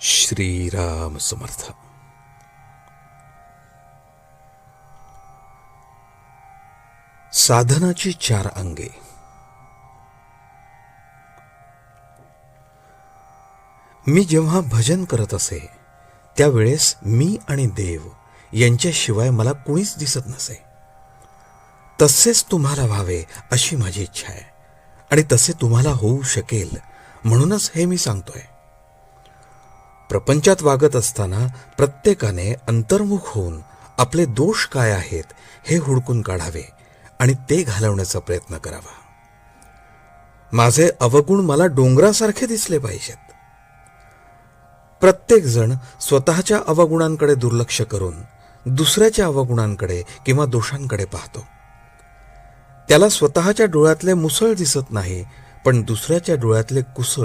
श्रीराम समर्थ. साधनाची चार अंगे. मी जेव्हा भजन करत असे त्यावेळेस मी आणि देव यांच्याशिवाय मला कुणीच दिसत नसे. तसेच तुम्हाला व्हावे अशी माझी इच्छा आहे आणि तसे तुम्हाला होऊ शकेल म्हणूनच हे मी सांगतोय. प्रपंचात वागत असताना प्रत्येकाने अंतर्मुख होऊन आपले दोष काय आहेत हे हुडकून काढावे आणि ते घालवण्याचा प्रयत्न करावा. माझे अवगुण मला डोंगरासारखे दिसले पाहिजेत. प्रत्येकजण स्वतःच्या अवगुणांकडे दुर्लक्ष करून दुसऱ्याच्या अवगुणांकडे किंवा दोषांकडे पाहतो. त्याला स्वतःच्या डोळ्यातले मुसळ दिसत नाही पण दुसऱ्याच्या डोळ्यातले कुसळ